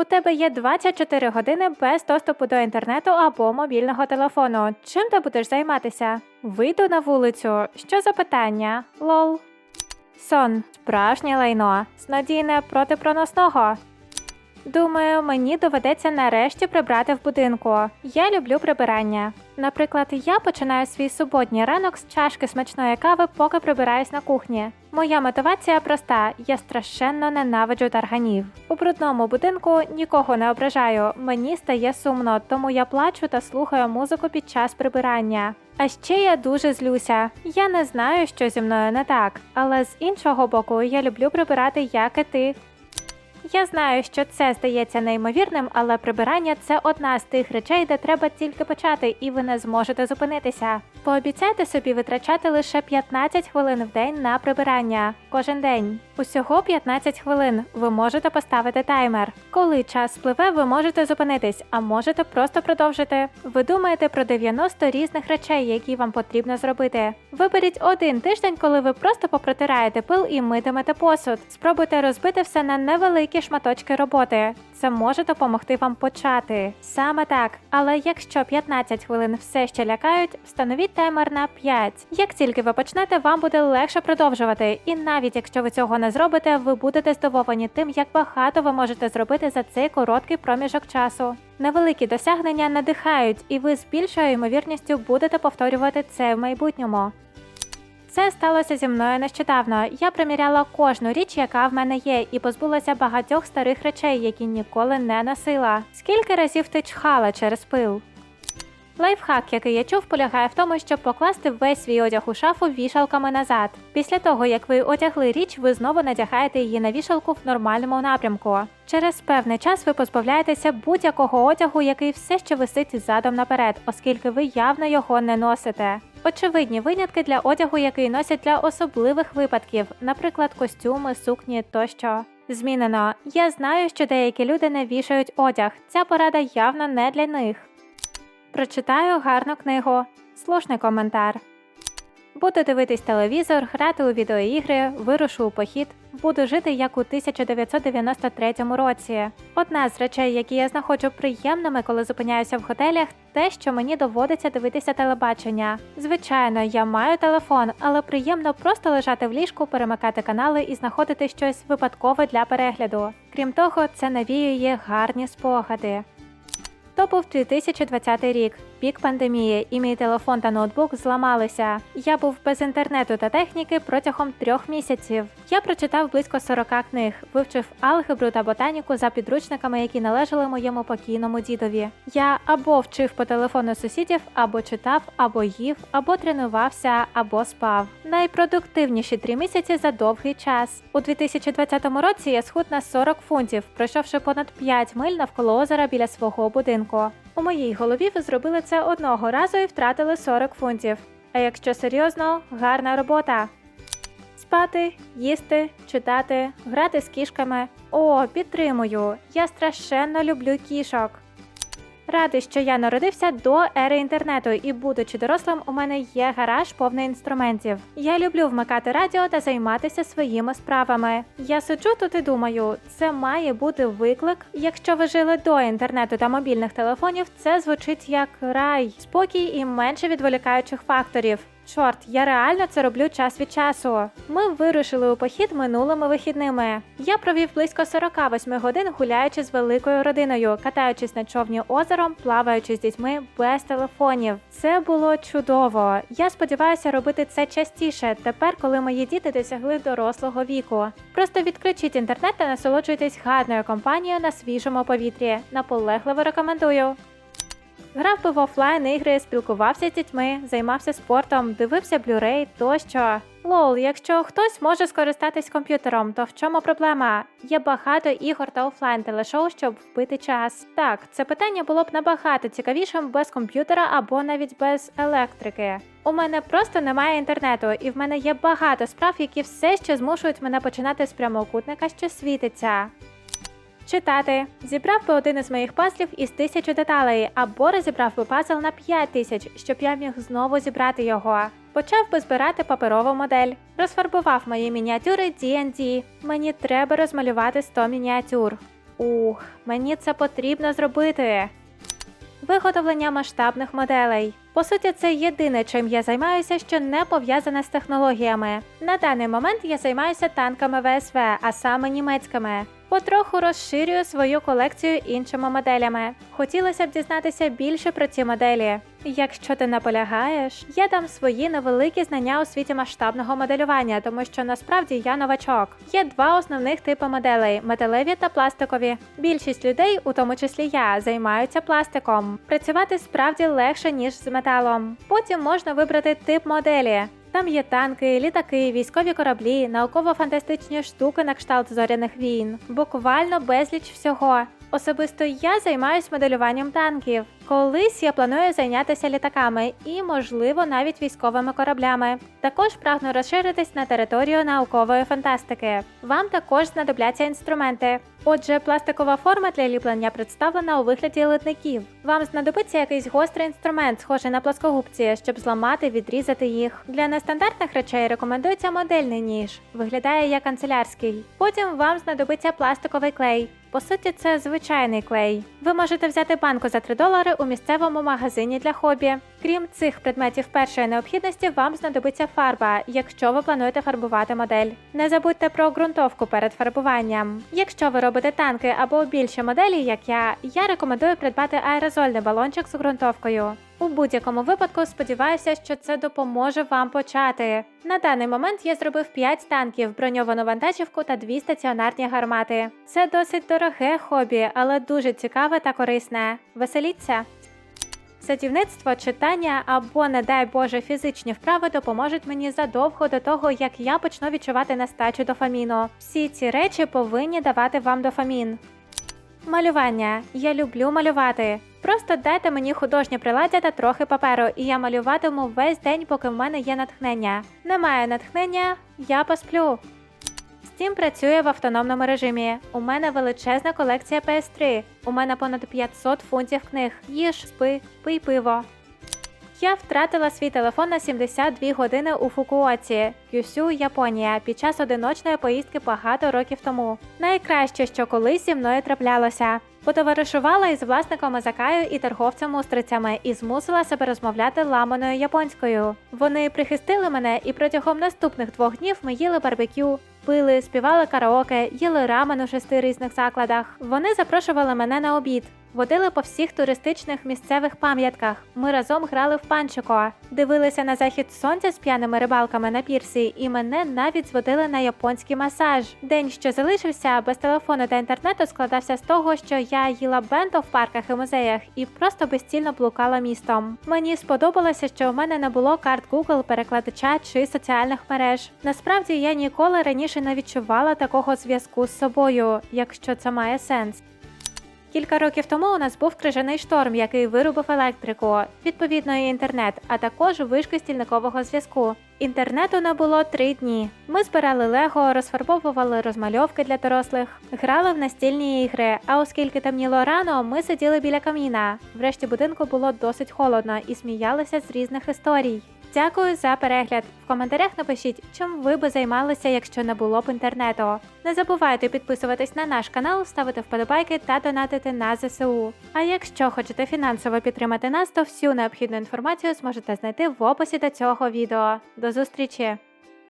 У тебе є 24 години без доступу до інтернету або мобільного телефону. Чим ти будеш займатися? Вийду на вулицю. Що за питання? Лол. Сон. Справжнє лайно. Снодійне проти проносного. Думаю, мені доведеться нарешті прибрати в будинку. Я люблю прибирання. Наприклад, я починаю свій суботній ранок з чашки смачної кави, поки прибираюсь на кухні. Моя мотивація проста: я страшенно ненавиджу тарганів. У брудному будинку нікого не ображаю. Мені стає сумно, тому я плачу та слухаю музику під час прибирання. А ще я дуже злюся. Я не знаю, що зі мною не так, але з іншого боку, я люблю прибирати, як і ти. Я знаю, що це здається неймовірним, але прибирання це одна з тих речей, де треба тільки почати, і ви не зможете зупинитися. Пообіцяйте собі витрачати лише 15 хвилин в день на прибирання кожен день. Усього 15 хвилин. Ви можете поставити таймер. Коли час спливе, ви можете зупинитись, а можете просто продовжити. Ви думаєте про 90 різних речей, які вам потрібно зробити. Виберіть один тиждень, коли ви просто попротираєте пил і митимете посуд. Спробуйте розбити все на невеликі шматочки роботи. Це може допомогти вам почати. Саме так. Але якщо 15 хвилин все ще лякають, встановіть таймер на 5. Як тільки ви почнете, вам буде легше продовжувати. І навіть якщо ви цього не зробите, ви будете здивовані тим, як багато ви можете зробити за цей короткий проміжок часу. Невеликі досягнення надихають, і ви з більшою ймовірністю будете повторювати це в майбутньому. Це сталося зі мною нещодавно. Я приміряла кожну річ, яка в мене є, і позбулася багатьох старих речей, які ніколи не носила. Скільки разів ти чхала через пил? Лайфхак, який я чув, полягає в тому, щоб покласти весь свій одяг у шафу вішалками назад. Після того, як ви одягли річ, ви знову надягаєте її на вішалку в нормальному напрямку. Через певний час ви позбавляєтеся будь-якого одягу, який все ще висить задом наперед, оскільки ви явно його не носите. Очевидні винятки для одягу, який носять для особливих випадків, наприклад, костюми, сукні тощо. Змінено. Я знаю, що деякі люди не вішають одяг. Ця порада явно не для них. Прочитаю гарну книгу. Слушний коментар. Буду дивитись телевізор, грати у відеоігри, вирушу у похід. Буду жити як у 1993 році. Одна з речей, які я знаходжу приємними, коли зупиняюся в готелях, те, що мені доводиться дивитися телебачення. Звичайно, я маю телефон, але приємно просто лежати в ліжку, перемикати канали і знаходити щось випадкове для перегляду. Крім того, це навіює гарні спогади. То був 2020 рік, пік пандемії, і мій телефон та ноутбук зламалися. Я був без інтернету та техніки протягом трьох місяців. Я прочитав близько 40 книг, вивчив алгебру та ботаніку за підручниками, які належали моєму покійному дідові. Я або вчив по телефону сусідів, або читав, або їв, або тренувався, або спав. Найпродуктивніші три місяці за довгий час. У 2020 році я схуд на 40 фунтів, пройшовши понад 5 миль навколо озера біля свого будинку. У моїй голові ви зробили це одного разу і втратили 40 фунтів. А якщо серйозно, гарна робота. Спати, їсти, читати, грати з кішками. О, підтримую! Я страшенно люблю кішок. Радий, що я народився до ери інтернету, і, будучи дорослим, у мене є гараж повний інструментів. Я люблю вмикати радіо та займатися своїми справами. Я сиджу тут і думаю, це має бути виклик. Якщо ви жили до інтернету та мобільних телефонів, це звучить як рай, спокій і менше відволікаючих факторів. Чорт, я реально це роблю час від часу. Ми вирушили у похід минулими вихідними. Я провів близько 48 годин гуляючи з великою родиною, катаючись на човні озером, плаваючи з дітьми без телефонів. Це було чудово. Я сподіваюся робити це частіше тепер, коли мої діти досягли дорослого віку. Просто відключіть інтернет та насолоджуйтесь гарною компанією на свіжому повітрі. Наполегливо рекомендую. Грав би в офлайн ігри, спілкувався з дітьми, займався спортом, дивився блюрей тощо. Лол, якщо хтось може скористатись комп'ютером, то в чому проблема? Є багато ігор та офлайн телешоу, щоб вбити час. Так, це питання було б набагато цікавішим без комп'ютера або навіть без електрики. У мене просто немає інтернету, і в мене є багато справ, які все ще змушують мене починати з прямокутника, що світиться. Читати. Зібрав би один із моїх пазлів із тисячу деталей, або розібрав би пазл на 5 тисяч, щоб я міг знову зібрати його. Почав би збирати паперову модель. Розфарбував мої мініатюри D&D. Мені треба розмалювати 100 мініатюр. Ух, мені це потрібно зробити. Виготовлення масштабних моделей. По суті, це єдине, чим я займаюся, що не пов'язане з технологіями. На даний момент я займаюся танками ВСВ, а саме німецькими. Потроху розширюю свою колекцію іншими моделями. Хотілося б дізнатися більше про ці моделі. Якщо ти наполягаєш, я дам свої невеликі знання у світі масштабного моделювання, тому що насправді я новачок. Є два основних типи моделей: металеві та пластикові. Більшість людей, у тому числі я, займаються пластиком. Працювати справді легше ніж з металом. Потім можна вибрати тип моделі. Там є танки, літаки, військові кораблі, науково-фантастичні штуки на кшталт зоряних війн, буквально безліч всього. Особисто я займаюсь моделюванням танків. Колись я планую зайнятися літаками і, можливо, навіть військовими кораблями. Також прагну розширитись на територію наукової фантастики. Вам також знадобляться інструменти. Отже, пластикова форма для ліплення представлена у вигляді литників. Вам знадобиться якийсь гострий інструмент, схожий на плоскогубці, щоб зламати, відрізати їх. Для нестандартних речей рекомендується модельний ніж. Виглядає як канцелярський. Потім вам знадобиться пластиковий клей. По суті, це звичайний клей. Ви можете взяти банку за 3 долари у місцевому магазині для хобі. Крім цих предметів першої необхідності, вам знадобиться фарба, якщо ви плануєте фарбувати модель. Не забудьте про ґрунтовку перед фарбуванням. Якщо ви робите танки або більше моделі, як я, я рекомендую придбати аерозольний балончик з ґрунтовкою. У будь-якому випадку сподіваюся, що це допоможе вам почати. На даний момент я зробив 5 танків, броньовану вантажівку та 2 стаціонарні гармати. Це досить дороге хобі, але дуже цікаве та корисне. Веселіться! Садівництво, читання або, не дай Боже, фізичні вправи допоможуть мені задовго до того, як я почну відчувати нестачу дофаміну. Всі ці речі повинні давати вам дофамін. Малювання. Я люблю малювати. Просто дайте мені художнє приладдя та трохи паперу, і я малюватиму весь день, поки в мене є натхнення. Немає натхнення, я посплю. Steam працює в автономному режимі. У мене величезна колекція PS3. У мене понад 500 фунтів книг. Їж, спи, пий пиво. Я втратила свій телефон на 72 години у Фукуоці, Кюсю, Японія, під час одиночної поїздки багато років тому. Найкраще, що колись зі мною траплялося. Потоваришувала із власником Азакаю і торговцем устрицями і змусила себе розмовляти ламаною японською. Вони прихистили мене, і протягом наступних двох днів ми їли барбекю, пили, співали караоке, їли рамен у шести різних закладах. Вони запрошували мене на обід. Водили по всіх туристичних місцевих пам'ятках. Ми разом грали в панчико, дивилися на захід сонця з п'яними рибалками на пірсі, і мене навіть зводили на японський масаж. День, що залишився без телефону та інтернету, складався з того, що я їла бенто в парках і музеях і просто безцільно блукала містом. Мені сподобалося, що в мене не було карт Google, перекладача чи соціальних мереж. Насправді я ніколи раніше не відчувала такого зв'язку з собою, якщо це має сенс. Кілька років тому у нас був крижаний шторм, який вирубив електрику, відповідно і інтернет, а також вишки стільникового зв'язку. Інтернету не було три дні. Ми збирали лего, розфарбовували розмальовки для дорослих, грали в настільні ігри. А оскільки темніло рано, ми сиділи біля каміна. Врешті будинку було досить холодно і сміялися з різних історій. Дякую за перегляд. В коментарях напишіть, чим ви би займалися, якщо не було б інтернету. Не забувайте підписуватись на наш канал, ставити вподобайки та донатити на ЗСУ. А якщо хочете фінансово підтримати нас, то всю необхідну інформацію зможете знайти в описі до цього відео. До зустрічі!